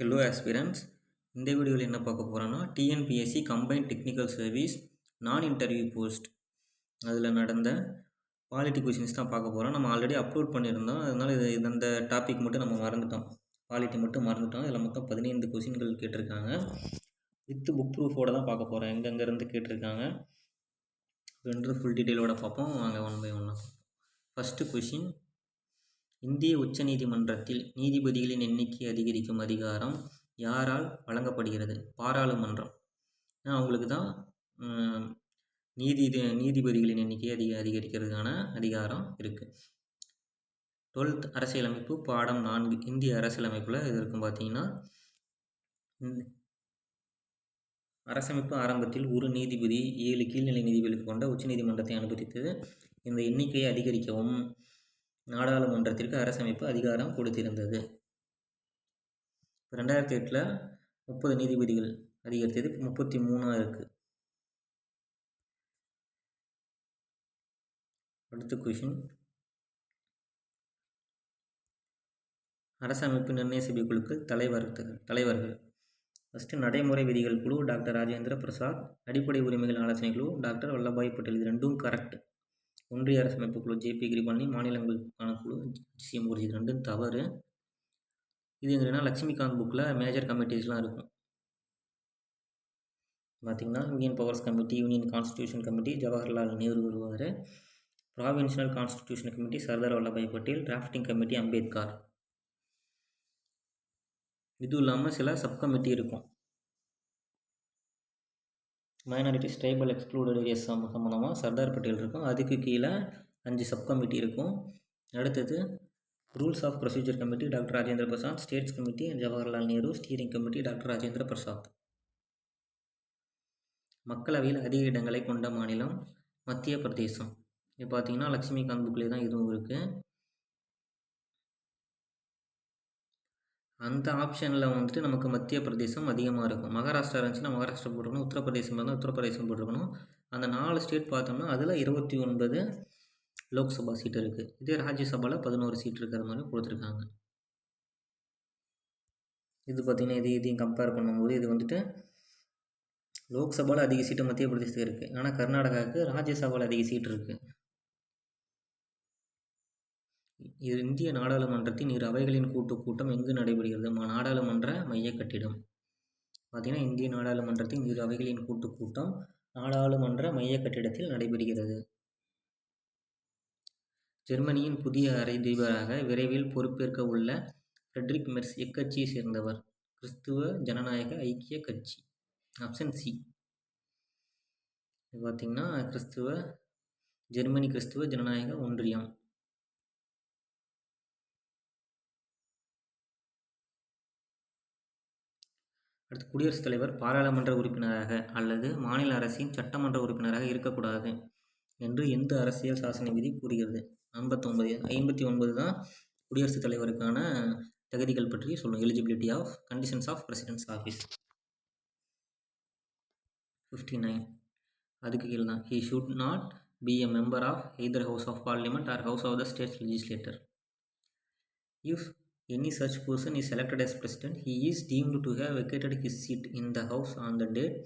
Hello aspirants இந்த வீடியோவில் என்ன பார்க்க போகிறோன்னா TNPSC combined technical service non interview post அதில் நடந்த குவாலிட்டி கொஷின்ஸ் தான் பார்க்க போகிறோம் நம்ம ஆல்ரெடி அப்லோட் பண்ணியிருந்தோம். அதனால் இது இந்த டாபிக் மட்டும் நம்ம மறந்துட்டோம். குவாலிட்டி மட்டும் மறந்துட்டோம். இதில் மொத்தம் பதினைந்து கொஷின்கள் கேட்டிருக்காங்க. வித் புக் ப்ரூஃபோடு தான் பார்க்க போகிறோம் எங்கெங்கேருந்து கேட்டிருக்காங்க. ரெண்டு ஃபுல் டீட்டெயிலோட பார்ப்போம். வாங்க ஒன் பை ஒன்னாக ஃபஸ்ட்டு கொஷின் இந்திய உச்சநீதிமன்றத்தில் நீதிபதிகளின் எண்ணிக்கை அதிகரிக்கும் அதிகாரம் யாரால் வழங்கப்படுகிறது? பாராளுமன்றம். அவங்களுக்கு தான் நீதி நீதிபதிகளின் எண்ணிக்கையை அதிக அதிகரிக்கிறதுக்கான அதிகாரம் இருக்குது டுவெல்த் அரசியலமைப்பு பாடம் நான்கு இந்திய அரசியலமைப்பில் இது இருக்கும் பார்த்தீங்கன்னா அரசமைப்பு ஆரம்பத்தில் ஒரு நீதிபதி ஏழு கீழ்நிலை நீதிபதிகள் கொண்ட உச்சநீதிமன்றத்தை அனுமதித்தது. இந்த எண்ணிக்கையை அதிகரிக்கவும் நாடாளுமன்றத்திற்கு அரசமைப்பு அதிகாரம் கொடுத்திருந்தது. ரெண்டாயிரத்தி எட்டில் முப்பது நீதிபதிகள் அதிகரித்தது முப்பத்தி மூணாக இருக்குது அடுத்த கொஷின் அரசமைப்பு நிர்ணய சபை குழுக்கள் தலைவர்கள் தலைவர்கள். ஃபஸ்ட்டு நடைமுறை விதிகள் குழு டாக்டர் ராஜேந்திர பிரசாத் அடிப்படை உரிமைகள் ஆலோசனை குழு டாக்டர் வல்லபாய் பட்டேல். இது ரெண்டும் கரெக்ட் ஒன்றிய அரசமைப்பு குழு ஜேபி பண்ணி மாநிலங்களுக்கான குழு சிஎம் குருஜி ரெண்டும் தவறு. இது எங்கன்னா லக்ஷ்மிகாந்த் புக்கில் மேஜர் கமிட்டிஸ்லாம் இருக்கும். பார்த்திங்கன்னா Indian powers committee union constitution committee Jawaharlal Nehru வருவார். Provincial constitution committee Sardar Vallabhbhai Patel drafting committee Ambedkar இதுவும் இல்லாமல் சில சப் கமிட்டி இருக்கும். மைனாரிட்டிஸ் ட்ரைபல் எக்ஸ்க்ளூடட் ஏரியாஸ் சம்மந்தமாக சர்தார் பட்டேல் இருக்கும். அதுக்கு கீழே அஞ்சு சப் கமிட்டி இருக்கும். அடுத்தது rules of procedure committee doctor Rajendra Prasad states committee Jawaharlal Nehru steering committee doctor Rajendra Prasad. மக்களவையில் அதிக இடங்களை கொண்ட மாநிலம் மத்திய பிரதேசம் இது பார்த்தீங்கன்னா லக்ஷ்மிகாந்த் புக்லேயே தான் இதுவும் இருக்குது அந்த ஆப்ஷனில் வந்துட்டு நமக்கு மத்திய பிரதேசம் அதிகமாக இருக்கும். மகாராஷ்டிரா இருந்துச்சுன்னா மகாராஷ்டிரா போட்டுருக்கணும் உத்தரப்பிரதேசம் இருந்தால் உத்தரப்பிரதேசம் போட்டுருக்கணும். அந்த நாலு ஸ்டேட் பார்த்தோம்னா அதில் இருபத்தி ஒன்பது லோக்சபா சீட் இருக்குது இதே ராஜ்யசபாவில் பதினோரு சீட் இருக்கிற மாதிரி கொடுத்துருக்காங்க. இது பார்த்திங்கன்னா இது இதையும் கம்பேர் பண்ணும்போது இது வந்துட்டு லோக்சபாவில் அதிக சீட்டு மத்திய பிரதேசத்துக்கு இருக்குது ஆனால் கர்நாடகாவுக்கு ராஜ்யசபாவில் அதிக சீட் இருக்குது இந்திய நாடாளுமன்றத்தின் இரு அவைகளின் கூட்டு கூட்டம் எங்கு நடைபெறுகிறது? நாடாளுமன்ற மைய கட்டிடம். பார்த்திங்கன்னா இந்திய நாடாளுமன்றத்தின் இரு அவைகளின் கூட்டு கூட்டம் நாடாளுமன்ற மைய கட்டிடத்தில் நடைபெறுகிறது. ஜெர்மனியின் புதிய அதிபராக விரைவில் பொறுப்பேற்க உள்ள ஃப்ரெட்ரிக் மெர்ஸ் இக்கட்சியை சேர்ந்தவர். கிறிஸ்துவ ஜனநாயக ஐக்கிய கட்சி. Option C. பார்த்திங்கன்னா கிறிஸ்துவ ஜெர்மனி கிறிஸ்துவ ஜனநாயக ஒன்றியம். அடுத்து குடியரசுத் தலைவர் பாராளுமன்ற உறுப்பினராக அல்லது மாநில அரசின் சட்டமன்ற உறுப்பினராக இருக்கக்கூடாது என்று எந்த அரசியல் சாசன விதி கூறுகிறது. ஐம்பத்தொம்பது ஐம்பத்தி ஒன்பது தான் குடியரசுத் தலைவருக்கான தகுதிகள் பற்றி சொல்லும். Eligibility of conditions of presidents office fifty nine அதுக்கு கீழே தான். He should not be a member of either house of parliament or house of the state legislator if any such person is elected as president, he is deemed to have vacated his seat in the house on the date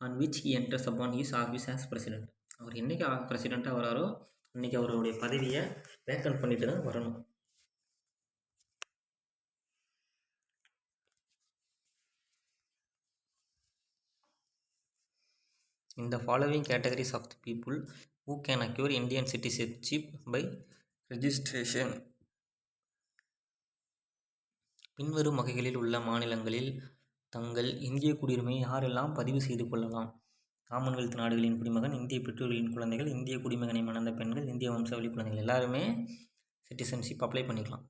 on which he enters upon his office as president. அவர் என்றைக்கு பிரசிடெண்ட்டாக வராரோ அன்றைக்கி அவருடைய பதவியை வேக்கன் பண்ணிட்டு தான் வரணும் இந்த following categories of of people who can acquire Indian citizenship by by பின்வரும் வகைகளில் உள்ள மாநிலங்களில் தங்கள் இந்திய குடியுரிமையை யாரெல்லாம் பதிவு செய்து கொள்ளலாம்? காமன்வெல்த் நாடுகளின் குடிமகன் இந்திய பெற்றோர்களின் குழந்தைகள் இந்திய குடிமகனை மணந்த பெண்கள் இந்திய வம்சாவளி குழந்தைகள் எல்லாருமே சிட்டிசன்ஷிப் அப்ளை பண்ணிக்கலாம்.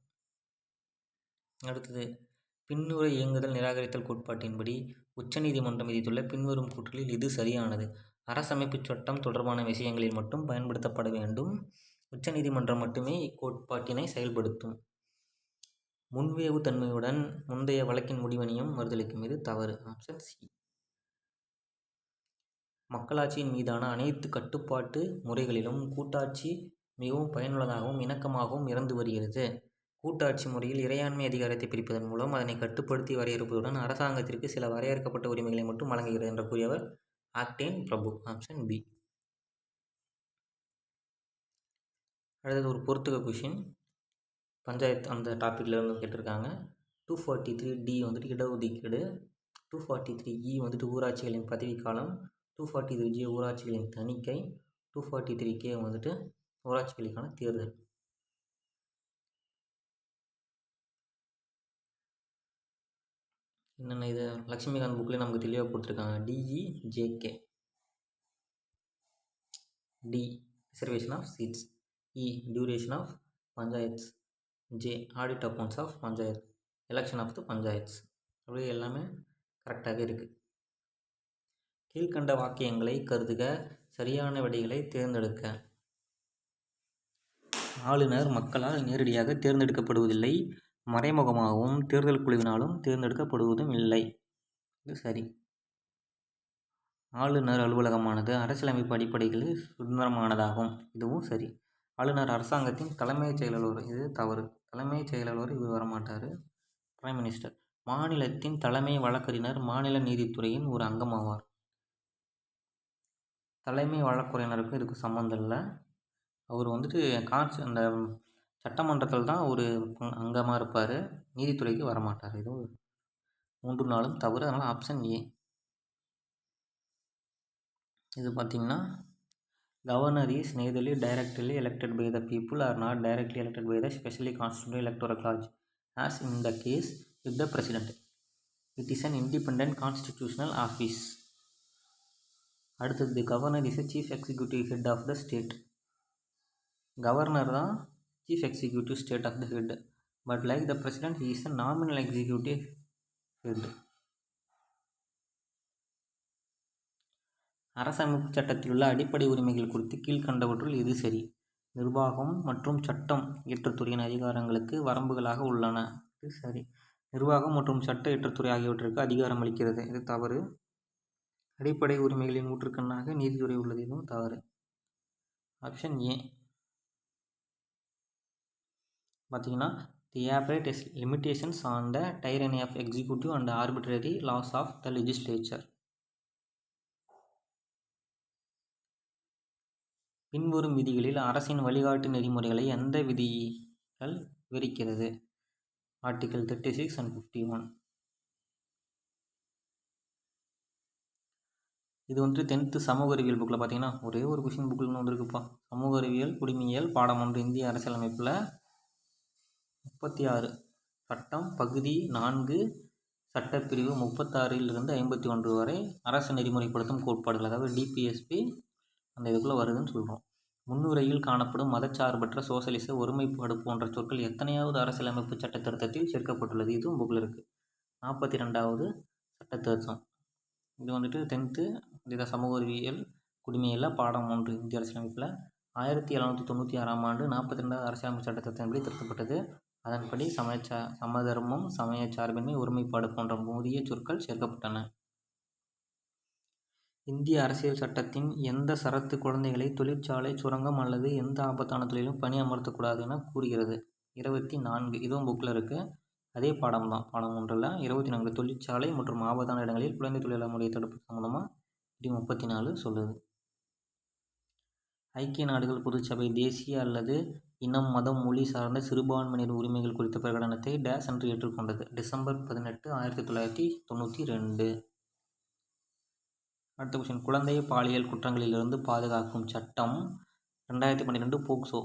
அடுத்தது பின்னுரை இயங்குதல் நிராகரித்தல் கோட்பாட்டின்படி உச்சநீதிமன்றம் விதித்துள்ள பின்வரும் கூற்றுகளில் இது சரியானது. அரசமைப்பு சட்டம் தொடர்பான விஷயங்களில் மட்டும் பயன்படுத்தப்பட வேண்டும். உச்சநீதிமன்றம் மட்டுமே இக்கோட்பாட்டினை செயல்படுத்தும். முன்வேவு தன்மையுடன் முந்தைய வழக்கின் முடிவினையும் மறுதளிக்கும் இது தவறு. Option C. மக்களாட்சியின் மீதான அனைத்து கட்டுப்பாட்டு முறைகளிலும் கூட்டாட்சி மிகவும் பயனுள்ளதாகவும் இணக்கமாகவும் இறந்து வருகிறது. கூட்டாட்சி முறையில் இறையாண்மை அதிகாரத்தை பிரிப்பதன் மூலம் அதனை கட்டுப்படுத்தி வரையறுப்பதுடன் அரசாங்கத்திற்கு சில வரையறுக்கப்பட்ட உரிமைகளை மட்டும் வழங்குகிறது என்று கூறியவர் ஆக்டேன் பிரபு. Option B. அடுத்தது ஒரு பொறுத்துக கொஷின் பஞ்சாயத்து அந்த டாப்பிக்கில் வந்து கேட்டிருக்காங்க. டூ ஃபார்ட்டி த்ரீ டி வந்துட்டு இடஒதுக்கீடு டூ ஃபார்ட்டி த்ரீ இ வந்துட்டு ஊராட்சிகளின் பதவிக்காலம் டூ ஃபார்ட்டி த்ரீ ஜி ஊராட்சிகளின் தணிக்கை டூ ஃபார்ட்டி த்ரீ கே வந்துட்டு ஊராட்சிகளுக்கான தேர்தல். என்னென்ன இது? லக்ஷ்மிகாந்த் புக்கில் நமக்கு தெளிவாக கொடுத்துருக்காங்க. D E J K D reservation of seats E duration of e. Panchayats J audit accounts of panchayat election of the panchayats அப்படி எல்லாமே கரெக்டாக இருக்குது கீழ்கண்ட வாக்கியங்களை கருதுக சரியான விடைகளை தேர்ந்தெடுக்க. ஆளுநர் மக்களால் நேரடியாக தேர்ந்தெடுக்கப்படுவதில்லை மறைமுகமாகவும் தேர்தல் குழுவினாலும் தேர்ந்தெடுக்கப்படுவதும் இல்லை. இது சரி. ஆளுநர் அலுவலகமானது அரசியலமைப்பு அடிப்படைகளில் சுதந்திரமானதாகும். இதுவும் சரி. ஆளுநர் அரசாங்கத்தின் தலைமைச் செயலாளர் இது தவறு. தலைமைச் செயலாளர் இவர் வரமாட்டார். பிரைம் மினிஸ்டர் மாநிலத்தின் தலைமை வழக்கறிஞர் மாநில நீதித்துறையின் ஒரு அங்கமாவார் தலைமை வழக்குறையினருக்கு இதுக்கு சம்மந்தம் இல்லை. அவர் வந்துட்டு கான்ஸ் அந்த சட்டமன்றத்தில் தான் ஒரு அங்கமாக இருப்பார். நீதித்துறைக்கு வரமாட்டார். இது மூன்று நாளும் தவறு. அதனால் ஆப்ஷன் ஏ இது பார்த்திங்கன்னா governor is neitherly directly elected by the people or not directly elected by the specially constituted electoral college as in the case with the president. It is an independent constitutional office. அடுத்தது governor is a chief executive head of the state governor தான் chief executive state of the head but like the president is a nominal executive head அரசமைப்பு சட்டத்தில் உள்ள அடிப்படை உரிமைகள் குறித்து கீழ்கண்டவற்றுள் எது சரி. நிர்வாகம் மற்றும் சட்டம் இயற்றத்துறையின் அதிகாரங்களுக்கு வரம்புகளாக உள்ளன. இது சரி. நிர்வாகம் மற்றும் சட்ட இயற்றத்துறை ஆகியவற்றிற்கு அதிகாரம் அளிக்கிறது. இது தவறு. அடிப்படை உரிமைகளின் ஊற்றுக்கண்ணாக நீதித்துறை உள்ளது. இதுவும் தவறு. Option A. பார்த்தீங்கன்னா the operate is limitations on the tyranny of executive and arbitrary laws of the legislature பின்வரும் விதிகளில் அரசின் வழிகாட்டு நெறிமுறைகளை எந்த விதிகள் விவரிக்கிறது? Article thirty six and fifty one இது வந்துட்டு டென்த்து சமூக அறிவியல் புக்கில் பார்த்தீங்கன்னா ஒரே ஒரு கொஷின் புக்கில் வந்துருக்குப்பா. சமூக அறிவியல் குடிமையியல் பாடம் ஒன்று இந்திய அரசியலமைப்பில் முப்பத்தி ஆறு. சட்டம் பகுதி நான்கு சட்டப்பிரிவு முப்பத்தாறிலிருந்து ஐம்பத்தி ஒன்று வரை அரசு நெறிமுறைப்படுத்தும் கோட்பாடுகள் அதாவது டிபிஎஸ்பி அந்த இதுக்குள்ளே வருதுன்னு சொல்கிறோம் முன்னுரையில் காணப்படும் மதச்சார்பற்ற சோசலிச ஒருமைப்பாடு போன்ற சொற்கள் எத்தனையாவது அரசியலமைப்பு சட்ட திருத்தத்தில் சேர்க்கப்பட்டுள்ளது? இதுவும் புக்கில் இருக்குது நாற்பத்தி ரெண்டாவது சட்ட திருத்தம் இது வந்துட்டு டென்த்து இதை சமூக அறிவியல் குடிமையில் பாடம் ஒன்று இந்திய அரசியலமைப்பில் ஆயிரத்தி எழுநூற்றி தொண்ணூற்றி ஆறாம் ஆண்டு நாற்பத்தி ரெண்டாவது அரசியலமைப்பு சட்ட திருத்தத்தின்படி திருத்தப்பட்டது? அதன்படி சமயச்சா சமதர்மம் சமயச்சார்பின்மை ஒருமைப்பாடு போன்ற மூதிய சொற்கள் சேர்க்கப்பட்டன. இந்திய அரசியல் சட்டத்தின் எந்த சரத்து குழந்தைகளை தொழிற்சாலை சுரங்கம் அல்லது எந்த ஆபத்தான தொழிலும் பணியமர்த்தக்கூடாது என கூறுகிறது. இருபத்தி நான்கு. இதுவும் புக்கில் இருக்குது அதே பாடம் தான். பாடம் ஒன்றில் இருபத்தி நான்கு. தொழிற்சாலை மற்றும் ஆபத்தான இடங்களில் குழந்தை தொழிலாளர் முறையை தடுப்பு சம்மந்தமாக டி முப்பத்தி நாலு சொல்லுது. ஐக்கிய நாடுகள் பொதுச்சபை தேசிய அல்லது இனம் மதம் மொழி சார்ந்த சிறுபான்மையினர் உரிமைகள் குறித்த பிரகடனத்தை டேஸ் என்று ஏற்றுக்கொண்டது. டிசம்பர் பதினெட்டு ஆயிரத்தி தொள்ளாயிரத்தி தொண்ணூற்றி ரெண்டு. அடுத்த கொஷின் குழந்தை பாலியல் குற்றங்களிலிருந்து பாதுகாக்கும் சட்டம் ரெண்டாயிரத்தி பன்னிரெண்டு போக்சோ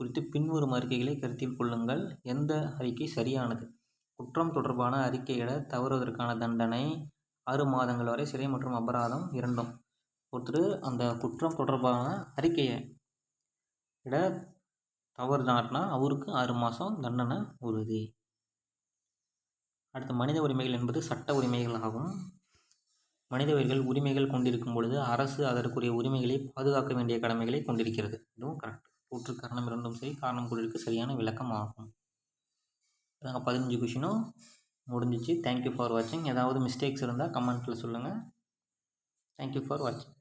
குறித்து பின்வரும் அறிக்கைகளை கருத்தில் கொள்ளுங்கள். எந்த அறிக்கை சரியானது? குற்றம் தொடர்பான அறிக்கையிட தவறுவதற்கான தண்டனை ஆறு மாதங்கள் வரை சிறை மற்றும் அபராதம் இரண்டும். ஒருத்தர் அந்த குற்றம் தொடர்பான அறிக்கையை இட தவறுனார்னா அவருக்கு ஆறு மாதம் தண்டனை உறுதி. அடுத்து மனித உரிமைகள் என்பது சட்ட உரிமைகள் ஆகும் மனிதர்கள் உரிமைகள் கொண்டிருக்கும் பொழுது அரசு அதற்குரிய உரிமைகளை பாதுகாக்க வேண்டிய கடமைகளை கொண்டிருக்கிறது. இதுவும் கரெக்ட் கூற்று காரணம் இரண்டும் சரி காரணம் கூறிற்கு சரியான விளக்கம் ஆகும் நாங்கள் பதினஞ்சு கொஷினும் முடிஞ்சிச்சு. தேங்க்யூ ஃபார் வாட்சிங் ஏதாவது மிஸ்டேக்ஸ் இருந்தால் கமெண்ட்டில் சொல்லுங்கள் தேங்க்யூ ஃபார் வாட்சிங்